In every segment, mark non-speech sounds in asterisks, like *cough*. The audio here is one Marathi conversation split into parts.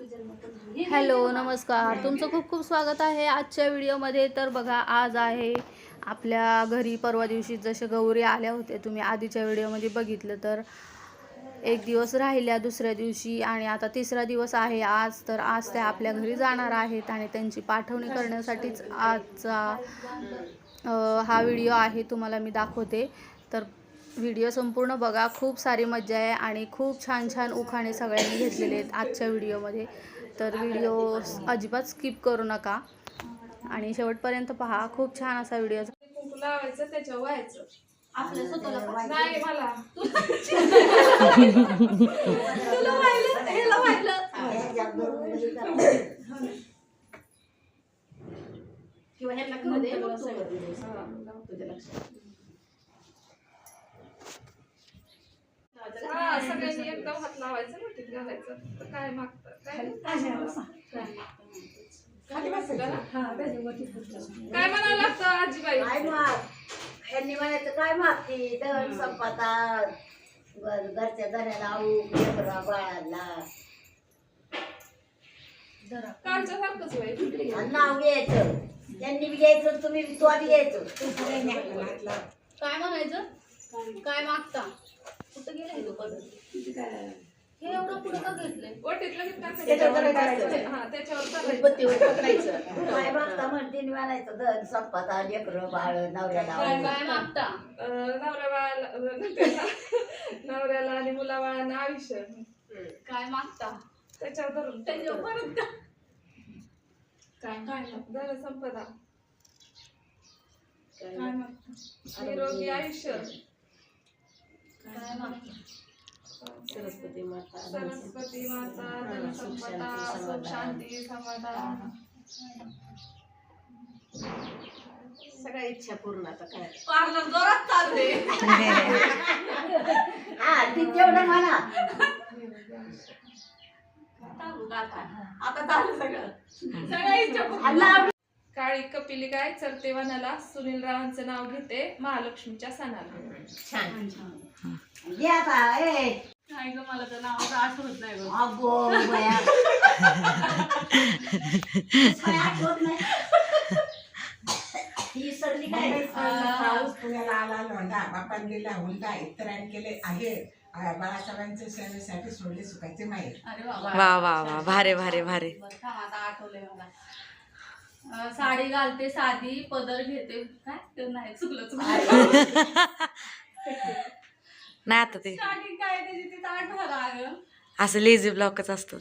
हॅलो नमस्कार. तुमचं खूप खूप स्वागत आहे आजच्या व्हिडिओमध्ये. तर बघा आज आहे आपल्या घरी परवा दिवशी जसे गौरी आल्या होत्या तुम्ही आधीच्या व्हिडिओमध्ये बघितलं तर एक दिवस राहिल्या दुसऱ्या दिवशी आणि आता तिसरा दिवस आहे आज. तर आज त्या आपल्या घरी जाणार आहेत आणि त्यांची पाठवणी करण्यासाठीच आजचा हा व्हिडिओ आहे. तुम्हाला मी दाखवते. तर व्हिडिओ संपूर्ण बघा. खूप सारी मजा आहे आणि खूप छान छान उखाणे सगळ्यांनी घेतलेले आहेत आजच्या व्हिडिओमध्ये. तर व्हिडिओ अजिबात स्किप करू नका. आणि शेवटपर्यंत पहा खूप छान असा व्हिडिओ. कुंकू लावायचं त्याच्यावर व्हायचं आपल्या स्वतःला नाही मला. तुला वाहिलं ह्याला वाहिलं किंवा ह्याला करू दे, कर. हा सगळ्यांनी एकदम हात लावायचं मोठीत घालायचं. तर काय मागतं? काय काय म्हणावं लागतं आजीबाई? काय माग? ह्यांनी म्हणायचं काय मागती? दहन संपाता घर- घरच्या धन्याला आऊ लेकरा बाळाला. आणि नाव घ्यायचं. त्यांनी बी घ्यायचं तुम्ही बी तो बी घ्यायचं. काय म्हणायचं? काय मागता? कुठं गेलं हे दुकान हे एवढं पुढं का घेतलंय ओटीतलं की त्याच्यावर टाकायचं करायचं. हा त्याच्यावर करायचं. काय मागता म्हणते लेकरं बाळ नवऱ्याला आऊ. काय मागता अं, नवऱ्या बाळाला नवऱ्याला नवऱ्याला आणि मुला बाळांना आयुष्य. काय मागता? त्याच्यावर धरून त्याच्यावर परत का? काय काय धन संपदा. काय निरोगी आयुष्य. काय मागता? सरस्वती माता धन संपदा सुख शांती समाधान. सगळ्या इच्छा पूर्ण आता काय पार्लर जोरात चालते *laughs* हा ती तेवढं म्हणा. आता? सगळं. सगळ्या इच्छा पूर्ण. आणि लाव. काळी कपिली गाय चरते वनाला. सुनील रावांचं नाव घेते महालक्ष्मीच्या सणाला. छान. नाही ग मला तर नावाचं आठवत नाही अगो बया. आठवत नाही. ही सरली काय? पाऊस पुण्याला आला लोंढा बापान गेला हुंडा इतरांनी केले आहे. आ, बाळासाहेबांच्या सेवेसाठी सोडले सुखाचे माहेर. अरे वा वा. वा भारे भारे भारे. आता मला. अं, साडी घालते साधी पदर घेते. काय? ते नाही चुकलं चुकलं. *laughs* नाही आता ते. स्टार्टिंग काय त्याची? तिथं आठवलं अगं. असं लेझी ब्लॉकच असतं.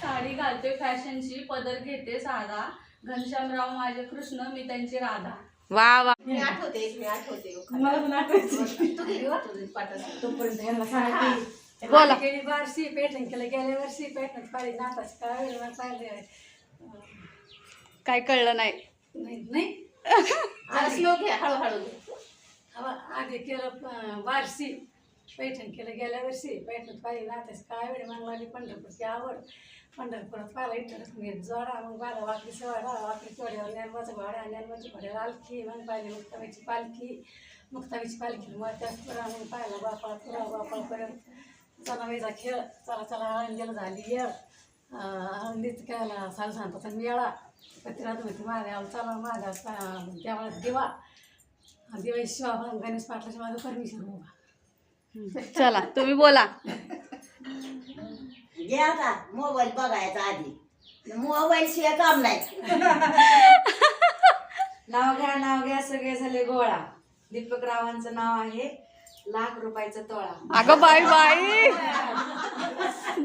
साडी घालते फॅशनची पदर घेते साधा. घनश्यामराव माझे कृष्ण मी त्यांची राधा. वा वा. मी आठवते एक मी आठवते. बोला. वर्षी पेटण केलं गेल्या वर्षी पेटण पाळी नाताच काय काय कळलं नाही. नाही *laughs* स्लो घ्या हळूहळू. घे. अहो, आधी केलं बारशी पैठण केलं गेल्या वर्षी. पैठण पाहिजे नाताच काय वेळ मला लागली पंढरपूरची आवड. पंढरपुरात पाहिला इथं मी जोडा मग बाला वाकडी सोडा वाकडी चोड्यावर ज्ञानवाचं भाड्या ज्ञानवाची भाड्या आलखी मग पाहिली मुक्ताबाईची पालखी. मुक्ताबाईची पालखी मग त्या पुरा मग पाहिला बापा पुरा बापाळपर्यंत चला वेजा खेळ. चला चला आळंदीला झाली ये आळंदीत केला साल सांगता मेळा. पत्रात होती माझ्या चला माझ्या देवाळात दिवा. गणेश पाटलाच्या माझं परमिशन चला तुम्ही बोला. घे आता मोबाईल बघायचा आधी. मोबाईल शिवाय काम नाही. नाव घ्या नाव घ्या सगळे झाले गोळा. दीपक रावांचं नाव आहे लाख रुपयाचा तोळा. अगं बाई बाई.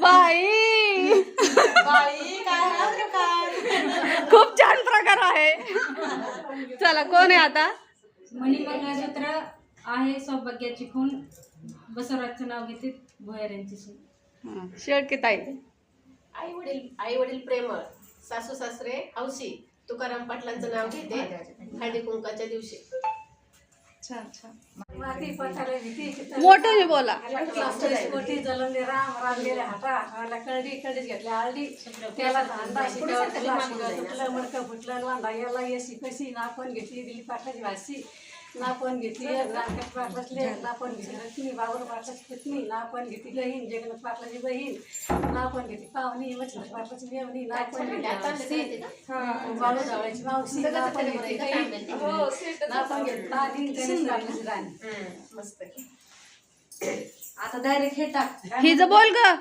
बाई. बाई काय हा प्रकार खूप छान प्रकार आहे. चला कोण आहे आता? मणिमंगळसूत्र आहे सौभाग्याची खून. बसवराजचं नाव घेते भोयर यांची सून शेळके ताई. आई वडील आई वडील प्रेमळ सासू सासरे हौशी तुकाराम पाटलांचं नाव घेते. हळदी कुंकाच्या दिवशी. माती पथाला भीती मोठ्याने बोला मोठी जलंदे राम राम गेले हाता मला कळडी कळडीच घेतली आळडी त्याला धांदा शिकावं फुटलं मडकं फुटलं वांदा याला यशी कशी नापण घेतली दिली पाठाची भाशी नापण घेतली रामकृष्ण पाटलाची लेक नापण घेतली रत्नी बाबर पाटलाची पत्नी नापण घेतली बहीण जगन्नाथ पाटलाची बहीण नापण घेतली पाहुणी मच्छिंद्र पाटलाची मेवणी नापण घेतली मावशी बाळू जावळाची मावशी घेतली हो घेतली गणेश पाटलाची राणी. मस्त आता डायरेक्ट हे टाक. हिचं बोल ग.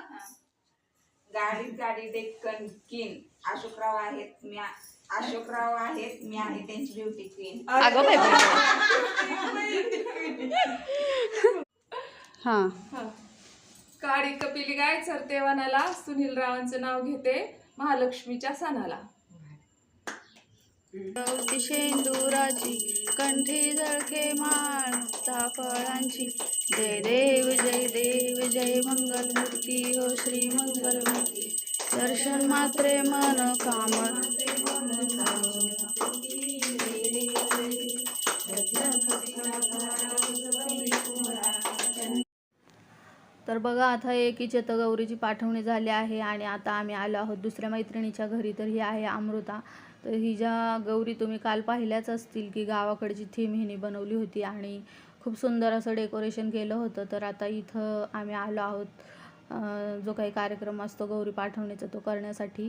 गाडीत गाडी डेक्कन किन. अशोकराव आहेत मी आ- अशोकराव आहेत मी आहे त्यांची ब्युटी क्वीन अगं बाई बाई. हा. काळी कपिली गाय चरते वनाला सुनील रावांचं नाव घेते महालक्ष्मीच्या सणाला. शेंदुराची कंठी जळके माळ फळांची. जय देव जय देव जय मंगल मूर्ती हो श्री मंगल मूर्ती दर्शन मात्रे मन काम तर बघा आता एकीचे तर गौरीची पाठवणी झाली आहे आणि आता आम्ही आलो आहोत दुसऱ्या मैत्रिणीच्या घरी. तर ही आहे अमृता. तर ही ज्या गौरी तुम्ही काल पाहिल्याच असतील की गावाकडची थीम हिने बनवली होती आणि खूप सुंदर असं डेकोरेशन केलं होतं. तर आता इथं आम्ही आलो आहोत जो काही कार्यक्रम असतो गौरी पाठवण्याचा तो करण्यासाठी.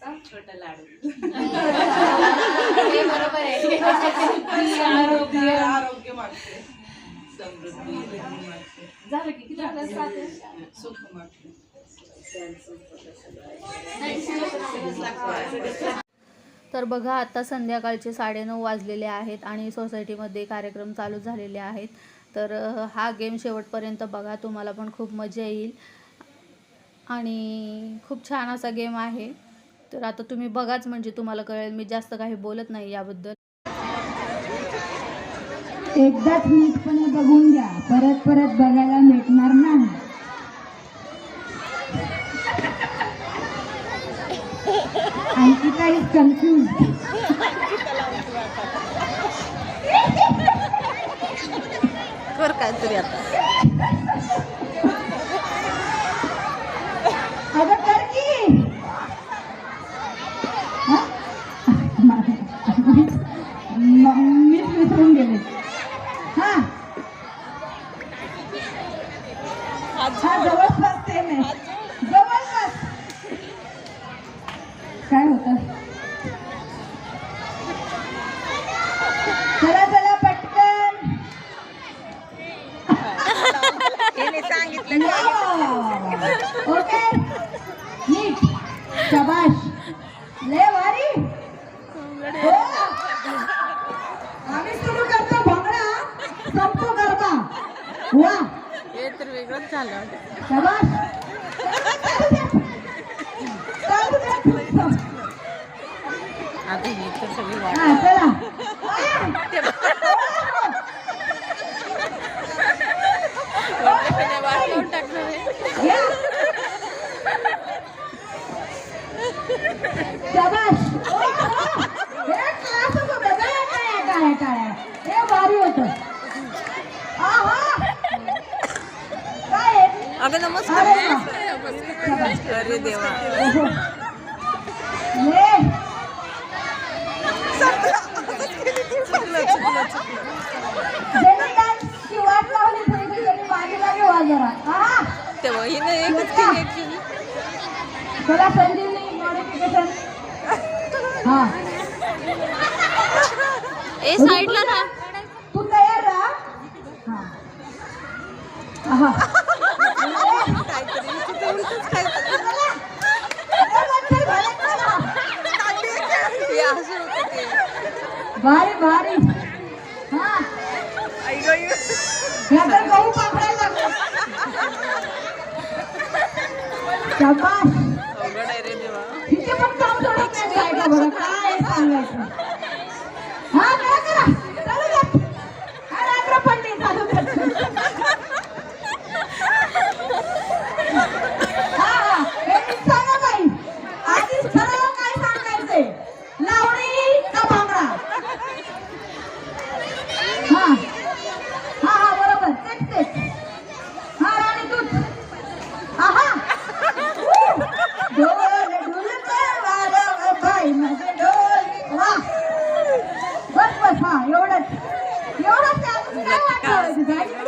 छोटा लाडू. आरोग्य. मागते. समृद्धी मागते. झालं की किती आपल्याला सात आहे? सुख मागते. तर बघा आता संध्याकाळचे साडेनऊ वाजलेले आहेत आणि सोसायटीमध्ये कार्यक्रम चालू झालेले आहेत. तर हा गेम शेवटपर्यंत बघा तुम्हाला पण खूप मजा येईल. आणि खूप छान असा गेम आहे. तर आता तुम्ही बघाच म्हणजे तुम्हाला कळेल. मी जास्त काही बोलत नाही याबद्दल. एकदाच नीटपणे बघून घ्या. परत परत बघायला भेटणार नाही. आणखी काही कन्फ्युज कर काहीतरी आता अगं कर की हा? म- मीच विसरून गेले हा हा जवळपास सेम आहे जवळपास काय होतं चला चला पटकन सांगितलं वा, वा, वा, वा, वा. ओके. नीट. शबाश लय भारी हो. आम्ही सुरू करतो भंगडा. संपतो गरबा. वा. हे तर वेगळंच झालं शबाश. आता ही तर सगळी वाट चला वाट लावून टाकणार आहे या. शबाश ओ, ओ. हे क्लासच होतं काय काय काय काय हे भारी होतं आहा. काय आहे? अगं नमस्कार. अरे देवा. ओहो. ले ज्यांनी डान्सची वाट लावली थोडी त्यांनी मागे लागे वा जरा हा तेव्हा हिने एकच केली ऍक्च्युली चला संजीवनी मॉडिफिकेशन हा. ए साईडला ना तू तयार राहा. हा. आहा. काहीतरी हिचं उलटच काहीतरी चला. अरे बापरे, भले चला. हे असं होतं ते भारी भारी हा आई गं, या तर गहू पापडायला लागले शाबास तिथे पण काम काय बरं. काय सांगायचं? बाई बस बस हा एवढंच एवढंच काय वाटलं